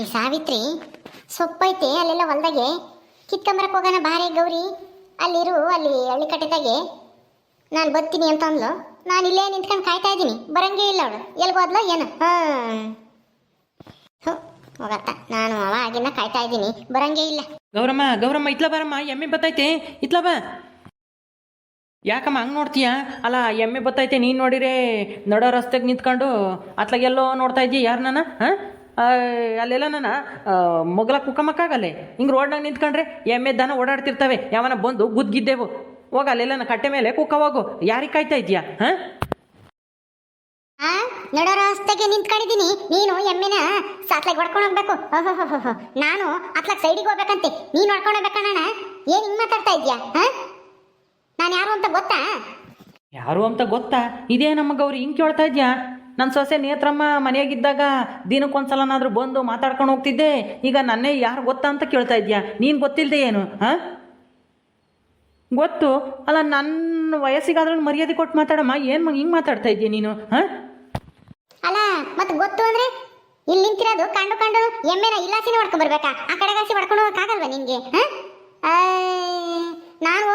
ಈ ಸಾವಿತ್ರಿ. ಸೊಪ್ಪೈತೆ, ಅಲ್ಲೆಲ್ಲ ಹೊಲ್ದಾಗೆ. ಕಿತ್ಕೊಂಬರಕ್ಕೆ ಹೋಗೋಣ ಬಾರೆ, ಗೌರಿ. ಅಲ್ಲಿರು, ಅಲ್ಲಿ ಹಳ್ಳಿ ಕಟ್ಟಿದಾಗೆ ನಾನು ಬರ್ತೀನಿ ಅಂತ ಅಂದ್ಲು. ನಾನು ಇಲ್ಲೇ ನಿಂತ್ಕೊಂಡು ಕಾಯ್ತಾ ಇದ್ದೀನಿ. ಬರಂಗೇ ಇಲ್ಲ ಅವಳು. ಎಲ್ಲಿ ಹೋದ್ಲ, ಏನು? ಹಾಂ. ಹೋಗತ್ತ. ನಾನು ಅವ ಆಗಿನ ಕಾಯ್ತಾ ಇದ್ದೀನಿ. ಬರಂಗೇ ಇಲ್ಲ. ಗೌರಮ್ಮ ಗೌರಮ್ಮ, ಇತ್ಲ ಬರಮ್ಮ. ಎಮ್ಮೆ ಬತ್ತೈತೆ. ಇತ್ಲ ಬಾ. ಯಾಕಮ್ಮ, ಹಂಗೆ ನೋಡ್ತೀಯ? ಅಲ್ಲ, ಎಮ್ಮೆ ಬತ್ತೈತೆ, ನೀನು ನೋಡಿರೇ. ನಡೋ ರಸ್ತೆಗೆ ನಿಂತ್ಕೊಂಡು ಅತ್ಲಾಗೆಲ್ಲೋ ನೋಡ್ತಾ ಇದ್ದೀಯ ಯಾರು ನಾನು ಹಾಂ? ಅಲ್ಲೆಲ್ಲ ನನ್ನ ಮೊಗಲ ಕುಕ್ಕಮಕ್ಕಾಗಲ್ಲೇ ಹಿಂಗೆ ರೋಡ್ನಾಗ ನಿಂತ್ಕೊಂಡ್ರೆ ಎಮ್ಮೆ ದನ ಓಡಾಡ್ತಿರ್ತವೆ. ಯಾವನ ಬಂದು ಗುದ್ಗಿದ್ದೆವು. ಹೋಗ ಅಲ್ಲೆಲ್ಲ ನನ್ನ ಕಟ್ಟೆ ಮೇಲೆ ಕುಕ್ಕ ಹೋಗು. ಯಾರಿಗೆ ಕಾಯ್ತಾ ಇದೆಯಾ ಹಾಂ? ನಡೋ ರಸ್ತೆಗೆ ನಿಂತ್ಕೊಂಡಿದ್ದೀನಿ. ನೀನು ಎಮ್ಮೆನ ಸಾತ್ಲಾಗ ಹೊಡ್ಕೊಂಡು ಹೋಗ್ಬೇಕು. ನಾನು ಅತ್ಲಾಗ ಸೈಡಿಗೆ ಹೋಗ್ಬೇಕಂತೆ. ನೀನು ಹೊಡ್ಕೊಂಡು ಹೋಗ್ಬೇಕಣ್ಣ ಏನು ಹಿಂಗೆ ಮಾತಾಡ್ತಾ ಇದೆಯಾ ಹಾ? ನಾನು ಯಾರು ಅಂತ ಗೊತ್ತಾ? ಯಾರು ಅಂತ ಗೊತ್ತಾ? ಇದೇ ನಮ್ಮ ಗೌರಿ. ಹಿಂಗೆ ಕೇಳ್ತಾ ಇದ್ಯಾ ನನ್ನ ಸೊಸೆ ನೇತ್ರಮ್ಮ ಮನೆಯಾಗಿದ್ದಾಗ ದಿನಕ್ಕೊಂದ್ಸಲನಾದ್ರೂ ಬಂದು ಮಾತಾಡ್ಕೊಂಡು ಹೋಗ್ತಿದ್ದೆ. ಈಗ ನನ್ನೇ ಯಾರು ಗೊತ್ತಾ ಅಂತ ಕೇಳ್ತಾ ಇದ್ಯಾ? ನೀನು ಗೊತ್ತಿಲ್ಲದೆ ಏನು, ಹಾಂ? ಗೊತ್ತು. ಅಲ್ಲ ನನ್ನ ವಯಸ್ಸಿಗಾದ್ರೂ ಮರ್ಯಾದೆ ಕೊಟ್ಟು ಮಾತಾಡಮ್ಮ. ಏನು ಹಿಂಗೆ ಮಾತಾಡ್ತಾ ಇದ್ದೀಯ ನೀನು, ಹಾಂ? ಅಲ್ಲ, ಮತ್ತೆ ಗೊತ್ತು ಅಂದ್ರೆ ಇಲ್ಲಿ ನಿಂತಿರೋದು ಕಂಡು ಕಂಡು ಎಮ್ಮೆನ ಇಲ್ಲಾಸಿನ ಹೊಡ್ಕೊಂಡ್ ಬರ್ಬೇಕಾ? ಆ ಕಡೆಗಾಸಿ ಹೊಡ್ಕೊಂಡು ಹೋಗಕ್ಕಾಗಲ್ವಾ ನಿನ್ಗೆ, ಹಾ? ನಾನು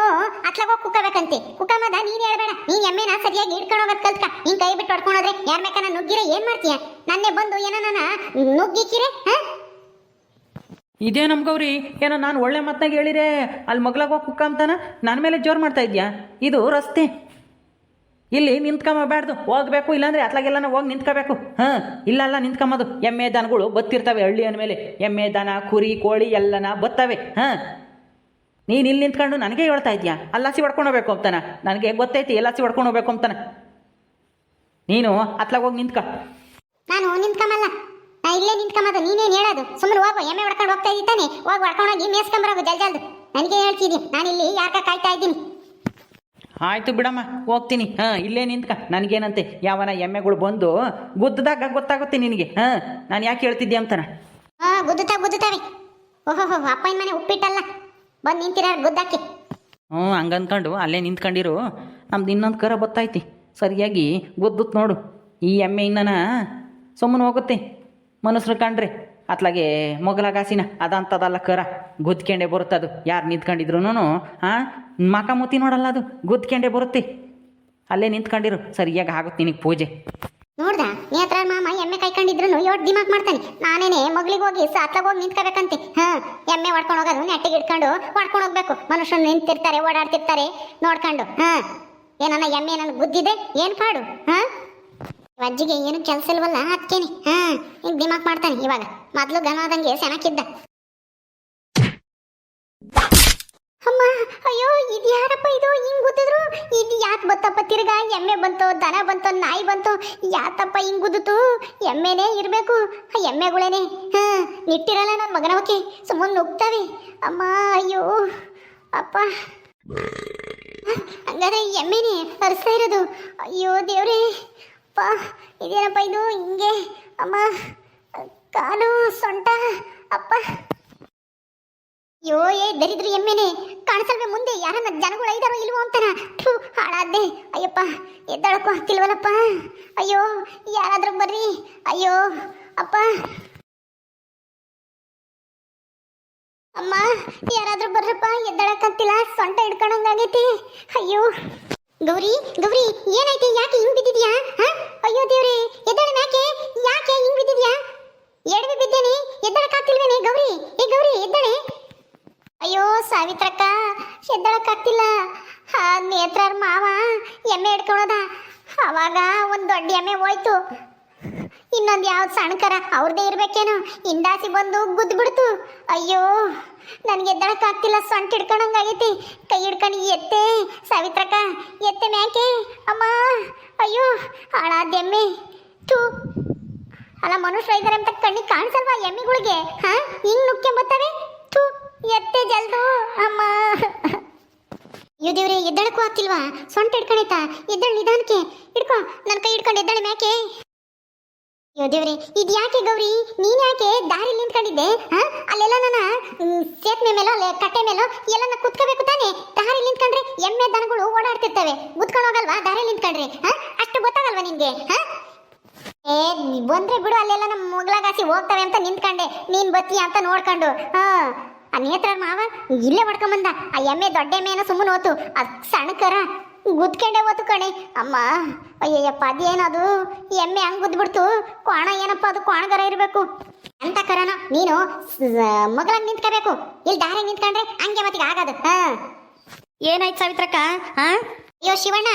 ಅತ್ಲಾಗ ಹೋಗಿ ಕುಕ್ಕಬೇಕಂತೆ ಕುಕ್ಕಮ್ಮದ ನೀನ್ ಹೇಳ್ಬೇಡ. ನೀನ್ ಎಮ್ಮೆನ ಸರಿಯಾಗಿ ಹಿಡ್ಕೊಂಡು ಹೋಗೋದ್ ಕಲ್ತ್ಕ. ನೀನ್ ಕೈ ಬಿಟ್ಟು ಹೊಡ್ಕೊಂಡ್ರೆ ಯಾರ ಮೇಕನ ನುಗ್ಗಿರ ಏನ್ ಮಾಡ್ತೀಯ? ನನ್ನೇ ಬಂದು ಏನೋ ನನ್ನ ನುಗ್ಗಿಕ್ಕಿರೆ ಇದೇ ನಮ್ ಗೌರಿ. ಏನೋ ನಾನು ಒಳ್ಳೆ ಮತ್ತಾಗ ಹೇಳಿರೆ. ಅಲ್ಲಿ ಮಗ್ಲಾಗ ಹೋಗಿ ಕುಕ್ಕ ಅಂತಾನ? ನನ್ನ ಮೇಲೆ ಜೋರು ಮಾಡ್ತಾ ಇದ್ಯಾ? ಇದು ರಸ್ತೆ. ಇಲ್ಲಿ ನಿಂತ್ಕೊಂಬಬಾರ್ದು ಹೋಗ್ಬೇಕು, ಇಲ್ಲಾಂದ್ರೆ ಅತ್ಲಾಗೆಲ್ಲ ಹೋಗಿ ನಿಂತ್ಕೋಬೇಕು. ಹಾಂ? ಇಲ್ಲಲ್ಲ ನಿಂತ್ಕೊಂಬೋದು ಎಮ್ಮೆ ದನಗಳು ಬತ್ತಿರ್ತವೆ ಹಳ್ಳಿ ಅಂದಮೇಲೆ ಎಮ್ಮೆ ದನ, ಕುರಿ, ಕೋಳಿ ಎಲ್ಲನ ಬತ್ತವೆ. ಹಾಂ? ನೀನು ಇಲ್ಲಿ ನಿಂತ್ಕೊಂಡು ನನಗೆ ಹೇಳ್ತಾ ಇದೆಯಾ? ಅಲ್ಲಾಸಿ ಹೊಡ್ಕೊಂಡು ಹೋಗ್ಬೇಕು ಅಂತಾನೆ. ನನಗೆ ಗೊತ್ತೈತಿ ಎಲ್ಲಾಸಿ ಹೊಡ್ಕೊಂಡು ಹೋಗ್ಬೇಕು ಅಂತಾನೆ. ನೀನು ಅತ್ಲಾಗ ಹೋಗಿ ನಿಂತ್ಕ. ನಾನು ನಿಂತ್ಕೊಂಬಲ್ಲ ನಾ ಇಲ್ಲೇ ನಿಂತ್ಕೊಂಬದು ನೀನೇನು ಹೇಳೋದು? ಸುಮ್ಮನೆ ಹೋಗು ಎಮ್ಮೆ ಹೊಡ್ಕೊಂಡು ಹೋಗ್ತಾ ಇದ್ದಾನೆ ಹೋಗಿ ಹೊಡ್ಕೊಂಡೋಗಿ ಮೇಸ್ಕೊಂಬರೋದು ಜಲ್ ಜಲ್ದು. ನನಗೆ ಹೇಳ್ತಿದ್ದೀನಿ ನಾನು ಇಲ್ಲಿ ಯಾಕ ಕಾಯ್ತಾ ಇದ್ದೀನಿ? ಆಯ್ತು ಬಿಡಮ್ಮ ಹೋಗ್ತೀನಿ. ಹಾಂ ಇಲ್ಲೇ ನಿಂತ್ಕ. ನನಗೇನಂತೆ ಯಾವನ ಎಮ್ಮೆಗಳು ಬಂದು ಗುದ್ದದಾಗ ಗೊತ್ತಾಗುತ್ತೆ ನಿನಗೆ. ಹಾಂ ನಾನು ಯಾಕೆ ಹೇಳ್ತಿದ್ದೆ ಅಂತಾನೆ. ಹಾಂ ಗುದ್ದುತ್ತಾ ಗುದ್ದುತ್ತಾವೆ. ಓಹೋ ಅಪ್ಪನ ಮನೆ ಉಪ್ಪಿಟ್ಟಲ್ಲ. ಬಂದು ನಿಂತಿರ ಗುದ್ದಾಕಿ. ಹ್ಞೂ ಹಂಗೆ ಅಂದ್ಕೊಂಡು ಅಲ್ಲೇ ನಿಂತ್ಕೊಂಡಿರು. ನಮ್ದು ಇನ್ನೊಂದು ಕರ ಬತ್ತಾಯ್ತಿ. ಸರಿಯಾಗಿ ಗುದ್ದುತ್ ನೋಡು. ಈ ಎಮ್ಮೆ ಇನ್ನನ ಸುಮ್ಮನೆ ಹೋಗುತ್ತೆ. ಮನುಷ್ರು ಕಂಡ್ರೆ. ಅತ್ಲಾಗೆ ಮೊಗಲಾಗಾಸಿನ, ಅದಂತದಲ್ಲ ಕರ. ಗುದ್ಕೆಂಡೇ ಬರುತ್ತೆ ಅದು. ಯಾರು ನಿಂತ್ಕೊಂಡಿದ್ರು ಹಾಂ ಮಕ ಮುತಿ ನೋಡಲ್ಲ ಅದು. ಗುದ್ಕೆಂಡೆ ಬರುತ್ತೆ. ಅಲ್ಲೇ ನಿಂತ್ಕೊಂಡಿರು. ಸರಿಯಾಗಿ ಆಗುತ್ತೆ ನಿನಗೆ ಪೂಜೆ. ನೋಡ್ದ? ಹತ್ರ ಮಾಮ ಎಮ್ಮೆ ಕೈಕೊಂಡಿದ್ರು ಯೋಟ್ ದಿಮಾಕ್ ಮಾಡ್ತಾನೆ. ನಾನೇನೆ ಮಗ್ಳಿಗೆ ಹೋಗಿ ಸಾತ್ಲಾಗ ಹೋಗಿ ನಿಂತ್ಕೋಬೇಕಂತೆ. ಹಾ, ಎಮ್ಮೆ ಹೊಡ್ಕೊಂಡು ಹೋಗೋದು, ನೆಟ್ಟಿಗೆ ಇಟ್ಕೊಂಡು ಹೊಡ್ಕೊಂಡು ಹೋಗ್ಬೇಕು. ಮನುಷ್ಯರು ನಿಂತಿರ್ತಾರೆ, ಓಡಾಡ್ತಿರ್ತಾರೆ, ನೋಡ್ಕೊಂಡು. ಹಾ. ಏನನ್ನ ಎಮ್ಮೆ ನನ್ ಗುದ್ದಿದೆ ಏನ್ ಪಾಡು? ಹಾ? ಅಜ್ಜಿಗೆ ಏನು ಕೆಲಸ ಇಲ್ವಲ್ಲ ಅದಕ್ಕೇನೆ ಹಾ ಈಗ ದಿಮಾಕ್ ಮಾಡ್ತಾನೆ ಇವಾಗ. ಮೊದ್ಲು ಆದಂಗೆ ಸೆನಕಿದ್ದ ಅಮ್ಮ, ಅಯ್ಯೋ, ಇದು ಯಾರಪ್ಪ ಇದು? ಹಿಂಗೆ ಗುದ್ದಿದ್ರು ಇದು ಯಾಕೆ ಬತ್ತಪ್ಪ ತಿರ್ಗಾ? ಎಮ್ಮೆ ಬಂತು, ದನ ಬಂತು, ನಾಯಿ ಬಂತು, ಯಾತಪ್ಪ ಹಿಂಗೆ ಗುದ್ದಿತು? ಎಮ್ಮೆನೇ ಇರಬೇಕು ಎಮ್ಮೆಗಳೇನೆ. ಹಾ, ನಿಟ್ಟಿರಲ್ಲ ನನ್ನ ಹೋಗಿ ಸುಮ್ಮನೆ ನುಗ್ತಾವೆ ಅಮ್ಮ, ಅಯ್ಯೋ, ಅಪ್ಪ. ಹಂಗಾದ್ರೆ ಎಮ್ಮೆನೇ ಹರಿಸ್ತಾ ಇರೋದು. ಅಯ್ಯೋ, ದೇವ್ರೇ. ಅಪ್ಪ, ಇದೇನಪ್ಪ ಇದು? ಹಿಂಗೆ. ಅಮ್ಮ, ಕಾಲು ಸೊಂಟ. ಅಪ್ಪ. ಅಯ್ಯೋ, ಏ, ದರಿದ್ರ ಎಮ್ಮೆನೆ, ಕಾಣಿಸಲ್ವೇ ಮುಂದೆ, ಯಾರನ್ನ ಜನಗಳು ಐದಾರೋ ಇಲ್ವೋ ಅಂತಾನ? ಥೂ, ಹಾಳಾದ್ದೆ. ಅಯ್ಯಪ್ಪ, ಎದ್ದಾಳಕ್ಕೂ ಆಗ್ತಿಲ್ವಲ್ಲಪ್ಪ? ಅಯ್ಯೋ, ಯಾರಾದ್ರೂ ಬರ್ರಿ. ಅಯ್ಯೋ, ಅಪ್ಪ. ಅಮ್ಮ, ಯಾರಾದ್ರೂ ಬರ್ರಪ್ಪ ಎದ್ದಾಳಕ್ಕಾಗ್ತಿಲ್ಲ ಸೊಂಟ ಹಿಡ್ಕೊಂಡಂಗಾಗೈತಿ ಅಯ್ಯೋ. ಗೌರಿ ಗೌರಿ, ಏನಾಯ್ತು? ಯಾಕೆ ಹಿಂಗ್ ಬಿದ್ದಿದ್ಯಾ? ಅಯ್ಯೋ ದೇವ್ರಿ, ಎದ್ದಾಳ ಯಾಕೆ ಯಾಕೆ ಹಿಂಗ್ ಬಿದ್ದಿದ್ಯಾ? ಎಡವಿ ಬಿದ್ದೇನೆ ಎದ್ದಾಳಕ್ಕಾಗ್ತಿಲ್ವೇನೆ ಗೌರಿ? ಏ ಗೌರಿ, ಎದ್ದಾಳೆ. ಅಯ್ಯೋ ಸಾವಿತ್ರಕ್ಕ ಎದ್ದಳಕ್ಕಾಗ್ತಿಲ್ಲ ನೇತ್ರರ ಮಾವ ಎಮ್ಮೆ ಹಿಡ್ಕೊಳೋದ. ಅವಾಗ ಒಂದು ದೊಡ್ಡ ಎಮ್ಮೆ ಹೋಯ್ತು. ಇನ್ನೊಂದು ಯಾವ್ದು ಸಣ್ಣಕರ ಅವ್ರದೇ ಇರ್ಬೇಕೇನೋ. ಹಿಂದಾಸಿ ಬಂದು ಗುದ್ದು ಬಿಡ್ತು ಅಯ್ಯೋ ನನಗೆ ಎದ್ದಳಕ್ಕಾಗ್ತಿಲ್ಲ ಸೊಂಟ ಹಿಡ್ಕೊಂಡಂಗಾಗೈತಿ ಕೈ ಹಿಡ್ಕೊಂಡು ಎತ್ತೆ, ಸಾವಿತ್ರಕ್ಕ, ಎತ್ತೆ ಮ್ಯಾಕೆ? ಅಮ್ಮ, ಅಯ್ಯೋ, ಹಾಳಾದ ಎಮ್ಮೆ. ಥೂ. ಅಲ್ಲ ಮನುಷ್ಯ ಇದ್ದಾರೆ ಅಂತ ಕಣ್ಣಿಗೆ ಕಾಣಿಸಲ್ವಾ ಎಮ್ಮೆಗಳಿಗೆ? ಹಾ, ಹಿಂಗ್ ನುಕ್ಕೊಂಬತ್ತವೆ? ಥೂ. ಎತ್ತೆ ಜಲ್ದು ಅಮ್ಮ. ಯುದೇವ್ರೆ ದೇವ್ರೆ ಎದ್ದಳಕ್ಕೂ ಆಗ್ತಿಲ್ವಾ? ಸೊಂಟ ಹಿಡ್ಕೊಂಡೈತಾ ಎದ್ದಳು ನಿಧಾನಕ್ಕೆ. ಹಿಡ್ಕೊ ನನ್ನ ಕೈ ಹಿಡ್ಕೊಂಡು ಎದ್ದಳೆ ಮ್ಯಾಕೆ. ಯೋದೇವ್ರೆ ದೇವ್ರೆ ಇದು ಯಾಕೆ ಗೌರಿ? ನೀನ್ ಯಾಕೆ ದಾರಿ ನಿಂತ್ಕೊಂಡಿದ್ದೆ ಹಾ ಅಲ್ಲೆಲ್ಲ ನನ್ನ ಮ್, ಸೇತುವೆ ಮೇಲೋ ಅಲ್ಲೇ ಕಟ್ಟೆ ಮೇಲೋ ಎಲ್ಲ ಕುತ್ಕೋಬೇಕು ತಾನೆ? ದಾರಿ ನಿಂತ್ಕೊಂಡ್ರೆ ಎಮ್ಮೆ ದನಗಳು ಓಡಾಡ್ತಿರ್ತವೆ. ಕುತ್ಕೊಂಡು ಹೋಗಲ್ವಾ ದಾರಿ ನಿಂತ್ಕೊಂಡ್ರೆ ಹಾ ಅಷ್ಟು ಗೊತ್ತಾಗಲ್ವಾ ನಿನ್ಗೆ ಹಾ ಏ ಬಂದ್ರೆ ಬಿಡು ಅಲ್ಲೆಲ್ಲ ನಮ್ಮ ಮುಗ್ಲಾಗಾಸಿ ಹೋಗ್ತವೆ ಅಂತ ನಿಂತ್ಕೊಂಡೆ. ನೀನ್ ಬತ್ತಿ ಅಂತ ನೋಡ್ಕೊಂಡು ಹಾ. ಆ ನೇತ್ರ ಮಾವ ಇಲ್ಲೇ ಹೊಡ್ಕೊಂಬಂದ. ಆ ಎಮ್ಮೆ ದೊಡ್ಡ ಎಮ್ಮೆನ ಸುಮ್ಮನೆ ಹೋತು. ಅದು ಸಣ್ಣ ಕರ ಗುದ್ಕೊಂಡೆ ಹೋತು ಕಣೆ. ಅಮ್ಮ ಅಯ್ಯಯ್ಯಪ್ಪ ಅದೇನದು? ಎಮ್ಮೆ ಹಂಗ್ ಗುದ್ಬಿಡ್ತು ಕೋಣ ಏನಪ್ಪ ಅದು? ಕೋಣಗರ ಇರಬೇಕು. ಅಂತ ಕರನ ನೀನು ಮಗಳ ನಿಂತ್ಕೋಬೇಕು. ಇಲ್ಲಿ ದಾರಿ ನಿಂತ್ಕೊಂಡ್ರೆ ಹಂಗೆ ಮತ್ತಿಗೆ ಆಗದು. ಹಾ. ಏನಾಯ್ತು ಸಾವಿತ್ರಕ್ಕ? ಹಾ ಅಯ್ಯೋ ಶಿವಣ್ಣ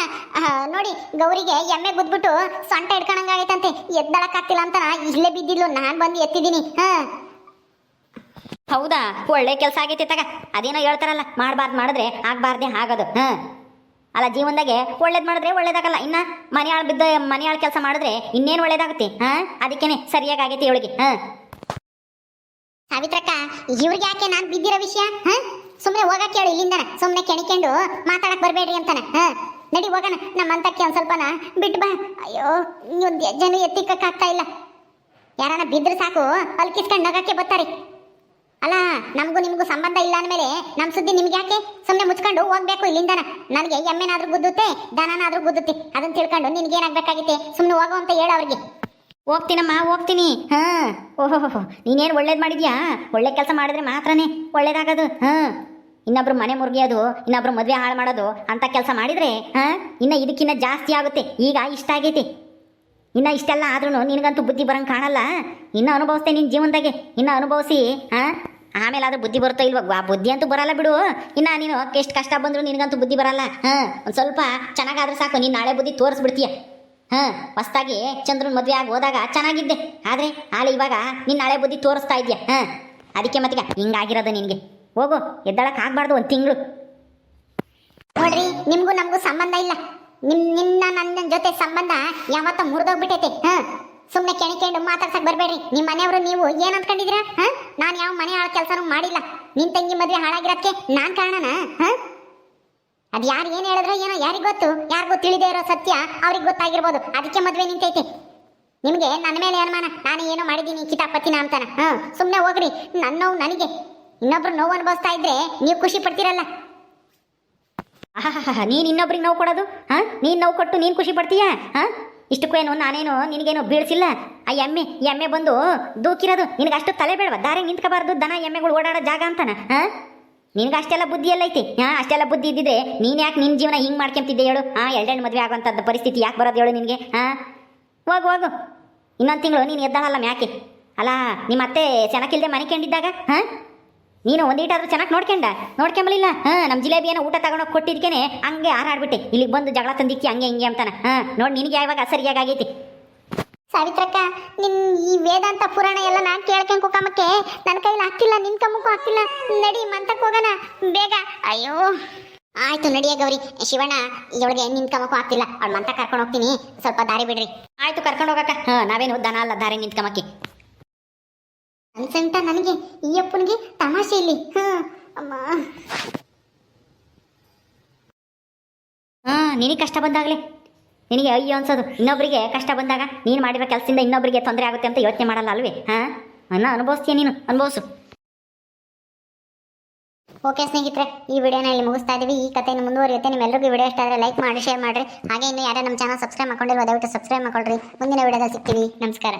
ನೋಡಿ ಗೌರಿಗೆ ಎಮ್ಮೆ ಗುದ್ಬಿಟ್ಟು ಸೊಂಟ ಹಿಡ್ಕೊಂಡಂಗಾಗೈತಂತೆ ಎದ್ದಳಕ್ಕಾಗ್ತಿಲ್ಲ ಅಂತ ಇಲ್ಲೇ ಬಿದ್ದಿದ್ಲು. ನಾನು ಬಂದು ಎತ್ತಿದ್ದೀನಿ. ಹಾ. ಹೌದಾ? ಒಳ್ಳೆ ಕೆಲಸ ಆಗೈತಿ ತಗ. ಅದೇನೋ ಹೇಳ್ತಾರಲ್ಲ, ಮಾಡಬಾರ್ದು ಮಾಡಿದ್ರೆ ಆಗಬಾರ್ದೆ ಆಗೋದು. ಹಾಂ. ಅಲ್ಲ, ಜೀವನದಾಗೆ ಒಳ್ಳೇದು ಮಾಡಿದ್ರೆ ಒಳ್ಳೇದಾಗಲ್ಲ. ಇನ್ನ ಮನೆಯಾಳ್ ಬಿದ್ದ ಮನೆಯಾಳ್ ಕೆಲಸ ಮಾಡಿದ್ರೆ ಇನ್ನೇನು ಒಳ್ಳೇದಾಗುತ್ತೆ? ಹಾಂ? ಅದಕ್ಕೇನೆ ಸರಿಯಾಗಿ ಆಗೈತಿ ಇವಳಿಗೆ ಹಾ. ಸಾವಿತ್ರಕ್ಕ, ಇವ್ರಿಗೆ ಯಾಕೆ ನಾನು ಬಿದ್ದಿರೋ ವಿಷಯ? ಹಾ? ಸುಮ್ಮನೆ ಹೋಗಕ್ ಹೇಳಿ ಇಲ್ಲಿಂದ ಸುಮ್ಮನೆ ಕೆಣಿಕೊಂಡು ಮಾತಾಡಕ್ಕೆ ಬರ್ಬೇಡ್ರಿ ಅಂತಾನೆ. ಹಾಂ. ನಡಿ ಹೋಗೋಣ. ನಮ್ಮಂತಕ್ಕೆ ಒಂದು ಸ್ವಲ್ಪನ ಬಿಟ್ಟು ಬಾ. ಅಯ್ಯೋ ಒಂದ್ ಜನ ಎತ್ತಿಕ್ಕಾಗ್ತಾ ಇಲ್ಲ. ಯಾರನ್ನ ಬಿದ್ರೆ ಸಾಕು, ಅಲ್ಕಿಸ್ಕೊಂಡು ನಗಕ್ಕೆ ಬರ್ತಾರೆ. ಅಲ್ಲ, ನಮಗೂ ನಿಮಗೂ ಸಂಬಂಧ ಇಲ್ಲ ಅಂದಮೇಲೆ ನಮ್ಮ ಸುದ್ದಿ ನಿಮ್ಗೆ ಯಾಕೆ? ಸುಮ್ಮನೆ ಮುಚ್ಕೊಂಡು ಹೋಗ್ಬೇಕು ಇಲ್ಲಿಂದನ. ನನಗೆ ಎಮ್ಮೆನಾದ್ರೂ ಗುದ್ದುತ್ತೆ, ದನನಾದ್ರೂ ಗುದ್ದುತ್ತೆ. ಅದನ್ನ ತಿಳ್ಕೊಂಡು ನಿನ್ಗೇನಾಗ್ಬೇಕಾಗಿತ್ತೆ? ಸುಮ್ಮನೆ ಹೋಗೋ ಅಂತ ಹೇಳು ಅವ್ರಿಗೆ. ಹೋಗ್ತೀನಮ್ಮ, ಹೋಗ್ತೀನಿ. ಹಾ. ಓಹೋ ನೀನೇನು ಒಳ್ಳೇದು ಮಾಡಿದ್ಯಾ? ಒಳ್ಳೆ ಕೆಲಸ ಮಾಡಿದ್ರೆ ಮಾತ್ರನೇ ಒಳ್ಳೇದಾಗೋದು. ಹಾ. ಇನ್ನೊಬ್ರು ಮನೆ ಮುರುಗಿಯೋದು, ಇನ್ನೊಬ್ರು ಮದುವೆ ಹಾಳು ಮಾಡೋದು, ಅಂತ ಕೆಲಸ ಮಾಡಿದ್ರೆ, ಹಾ, ಇನ್ನ ಇದಕ್ಕಿನ್ನ ಜಾಸ್ತಿ ಆಗುತ್ತೆ. ಈಗ ಇಷ್ಟ ಆಗೈತಿ. ಇನ್ನ ಇಷ್ಟೆಲ್ಲ ಆದ್ರೂ ನಿನಗಂತೂ ಬುದ್ಧಿ ಬರಂಗೆ ಕಾಣಲ್ಲ. ಇನ್ನ ಅನುಭವಿಸ್ತೇ ನಿನ್ನ ಜೀವನದಾಗೆ. ಇನ್ನ ಅನುಭವಿಸಿ ಹಾ ಆಮೇಲೆ ಆದ್ರೂ ಬುದ್ಧಿ ಬರುತ್ತೋ ಇಲ್ವಾ? ಬುದ್ಧಿ ಅಂತೂ ಬರಲ್ಲ ಬಿಡು. ಇನ್ನ ನೀನು ಎಷ್ಟು ಕಷ್ಟ ಬಂದ್ರು ನಿನಗಂತೂ ಬುದ್ಧಿ ಬರಲ್ಲ. ಹಾಂ, ಒಂದು ಸ್ವಲ್ಪ ಚೆನ್ನಾಗಾದ್ರೂ ಸಾಕು. ನೀನು ನಾಳೆ ಬುದ್ಧಿ ತೋರಿಸ್ಬಿಡ್ತೀಯ. ಹಾಂ, ಹೊಸ್ದಾಗಿ ಚಂದ್ರನ ಮದುವೆ ಆಗಿ ಹೋದಾಗ ಚೆನ್ನಾಗಿದ್ದೆ. ಆದರೆ ಆಲೆ ಇವಾಗ ನೀನು ನಾಳೆ ಬುದ್ಧಿ ತೋರಿಸ್ತಾ ಇದೆಯಾ? ಹಾಂ, ಅದಕ್ಕೆ ಮತ್ತೀಗ ಹಿಂಗಾಗಿರೋದು ನಿನಗೆ. ಹೋಗು ಎದ್ದಾಳಕ್ಕೆ ಆಗಬಾರ್ದು ಒಂದು ತಿಂಗಳು. ನೋಡ್ರಿ, ನಿಮಗೂ ನಮಗೂ ಸಂಬಂಧ ಇಲ್ಲ. ನಿಮ್ ನಿನ್ನ ನನ್ನ ಜೊತೆ ಸಂಬಂಧ ಯಾವತ್ತ ಮುರಿದೋಗ್ಬಿಟ್ಟೈತೆ, ಹಾ? ಸುಮ್ಮನೆ ಕೆಣಿಕೊಂಡು ಮಾತಾಡ್ಸಕ್ ಬರ್ಬೇಡ್ರಿ. ನಿಮ್ಮ ಮನೆಯವರು ನೀವು ಏನ್ ಅನ್ಕೊಂಡಿದೀರಾ, ಹಾ? ನಾನು ಯಾವ ಮನೆ ಹಾಳ ಕೆಲಸನೂ ಮಾಡಿಲ್ಲ. ನಿನ್ ತಂಗಿ ಮದುವೆ ಹಾಳಾಗಿರೋದಕ್ಕೆ ನಾನ್ ಕಾರಣನ, ಹಾ? ಅದ್ ಯಾರು ಏನ್ ಹೇಳಿದ್ರೆ ಏನೋ ಯಾರಿಗೆ ಗೊತ್ತು? ಯಾರಿಗೂ ತಿಳಿದೇ ಇರೋ ಸತ್ಯ ಅವ್ರಿಗೆ ಗೊತ್ತಾಗಿರ್ಬೋದು. ಅದಕ್ಕೆ ಮದುವೆ ನಿಂತೈತಿ. ನಿಮಗೆ ನನ್ನ ಮೇಲೆ ಅನುಮಾನ. ನಾನು ಏನೋ ಮಾಡಿದ್ದೀನಿ ಕಿತಾಪತಿನ ಅಂತಾನ, ಹಾ? ಸುಮ್ಮನೆ ಹೋಗ್ರಿ. ನನ್ನ ನೋವು ನನಗೆ. ಇನ್ನೊಬ್ರು ನೋವು ಅನುಭವಿಸ್ತಾ ಇದ್ರೆ ನೀವು ಖುಷಿ ಪಡ್ತೀರಲ್ಲ. ನೀನ್ ಇನ್ನೊಬ್ರಿಗೆ ನೋವು ಕೊಡೋದು? ಹಾಂ? ನೀನು ನೋವು ಕೊಟ್ಟು ನೀನು ಖುಷಿ ಪಡ್ತೀಯಾ? ಹಾ? ಇಷ್ಟಕ್ಕೇನು ನಾನೇನು ನಿನಗೇನು ಬೀಳಿಸಿಲ್ಲ? ಆ ಎಮ್ಮೆ ಎಮ್ಮೆ ಬಂದು ದೂಕಿರೋದು. ನಿನಗೆ ಅಷ್ಟು ತಲೆ ಬೇಡವ? ದಾರಿ ನಿಂತ್ಕೋಬಾರ್ದು, ದನ, ಎಮ್ಮೆಗಳು ಓಡಾಡೋ ಜಾಗ ಅಂತಾನ, ಹಾ? ನಿನಗೆ ಅಷ್ಟೆಲ್ಲ ಬುದ್ಧಿ ಎಲ್ಲ ಐತಿ? ಹಾಂ, ಅಷ್ಟೆಲ್ಲ ಬುದ್ಧಿ ಇದ್ದಿದ್ರೆ ನೀನು ಯಾಕೆ ನಿನ್ನ ಜೀವನ ಹಿಂಗೆ ಮಾಡ್ಕೊಂತಿದ್ದೆ ಹೇಳು? ಹಾ ಎರಡೆರಡು ಮದುವೆ ಆಗುವಂಥದ್ದು ಪರಿಸ್ಥಿತಿ ಯಾಕೆ ಬರೋದು ಹೇಳು ನಿನಗೆ, ಹಾ? ಹೋಗು ಹೋಗು. ಇನ್ನೊಂದು ತಿಂಗಳು ನೀನು ಎದ್ದಾಳಲ್ಲ ಮ್ಯಾಕೆ? ಅಲ್ಲ ನಿಮ್ಮ ಅತ್ತೆ ಚೆನ್ನಾಗಿಲ್ದೆ ಮನೆ ಕಂಡಿದ್ದಾಗ, ಹಾ? ನೀನು ಒಂದೀಟಾದ್ರೂ ಚೆನ್ನಾಗಿ ನೋಡ್ಕೊಂಡ. ನೋಡ್ಕೊಂಬಲಿಲ್ಲ. ಹಾ ನಮ್ಮ ಜಿಲೇಬಿ ಏನೋ ಊಟ ತಗೊಂಡೋಗಿ ಕೊಟ್ಟಿದ್ಕೇನೆ ಹಂಗೆ ಹಾರಾಡ್ಬಿಟ್ಟೆ ಇಲ್ಲಿಗೆ ಬಂದು ಜಗಳ ತಂದಿಕ್ಕಿ ಹಂಗೆ ಹಿಂಗೆ ಅಂತಾನ. ಹಾ ನೋಡಿ ನಿನಗೆ ಯಾವಾಗ ಸರಿಯಾಗೈತಿ ಆಗೈತಿ. ಸಾವಿತ್ರಕ್ಕ ನಿನ್ ಈ ವೇದಾಂತ ಪುರಾಣ ಎಲ್ಲ ನಾನ್ ಕೇಳ್ಕೊಂಡ್ ಕುಕಮಕ್ಕೆ ನನ್ನ ಕೈಲಿ ಆಗ್ತಿಲ್ಲ ನಿನ್ ಕಮ್ಮಕ್ಕೂ ಆಗ್ತಿಲ್ಲ ನಡಿ ಮಂತಕ್ಕೆ ಹೋಗೋಣ. ಬೇಗ. ಅಯ್ಯೋ. ಆಯ್ತು ನಡಿಯ ಗೌರಿ. ಶಿವಣ್ಣ ಇವಳಿಗೆ ನಿನ್ ಕಮ್ಮಕ್ಕೂ ಆಗ್ತಿಲ್ಲ ಅವ್ಳ ಮಂತ ಕರ್ಕೊಂಡು ಹೋಗ್ತೀನಿ. ಸ್ವಲ್ಪ ದಾರಿ ಬಿಡ್ರಿ. ಆಯ್ತು ಕರ್ಕೊಂಡು ಹೋಗಕ್ಕ. ಹಾ ನಾವೇನು ದನ ಅಲ್ಲ ದಾರಿ ನಿಂತ್ಕಮಕ್ಕಿ. ಅನ್ಸಂಟ ನನಗೆ ಈ ಅಪ್ಪನಿಗೆ ತಮಾಷೆ ಇಲ್ಲಿ. ಹ್ಮ್ ಅಮ್ಮ. ಹಾ ನಿನಗೆ ಕಷ್ಟ ಬಂದಾಗಲೇ. ನಿನಗೆ ಅಯ್ಯೋ ಅನ್ಸೋದು. ಇನ್ನೊಬ್ಬರಿಗೆ ಕಷ್ಟ ಬಂದಾಗ ನೀನು ಮಾಡಿರೋ ಕೆಲಸದಿಂದ ಇನ್ನೊಬ್ಬರಿಗೆ ತೊಂದರೆ ಆಗುತ್ತೆ ಅಂತ ಯೋಚನೆ ಮಾಡಲ್ಲ ಅಲ್ವೇ? ಹಾ? ಅನ್ನ ಅನುಭವಿಸ್ತೀಯ ನೀನು? ಅನುಭವಿಸು. ಓಕೆ ಸ್ನೇಹಿತರೆ ಈ ವಿಡಿಯೋನ ಇಲ್ಲಿ ಮುಗಿಸ್ತಾ ಇದ್ದೀವಿ ಈ ಕಥೆಯನ್ನು ಮುಂದುವರಿಯುತ್ತೆ. ನಿಮ್ಮೆಲ್ಲರಿಗೂ ವಿಡಿಯೋ ಇಷ್ಟ ಆದರೆ ಲೈಕ್ ಮಾಡಿ ಶೇರ್ ಮಾಡಿರಿ. ಹಾಗೆ ಇನ್ನು ಯಾರೇ ನಮ್ಮ ಚಾನಲ್ ಸಬ್ಸ್ಕ್ರೈಬ್ ಮಾಡ್ಕೊಂಡಿರುವ ದಯವಿಟ್ಟು ಸಬ್ಸ್ಕ್ರೈಬ್ ಮಾಡ್ಕೊಳ್ರಿ. ಮುಂದಿನ ವಿಡಿಯೋದಲ್ಲಿ ಸಿಗ್ತೀವಿ. ನಮಸ್ಕಾರ.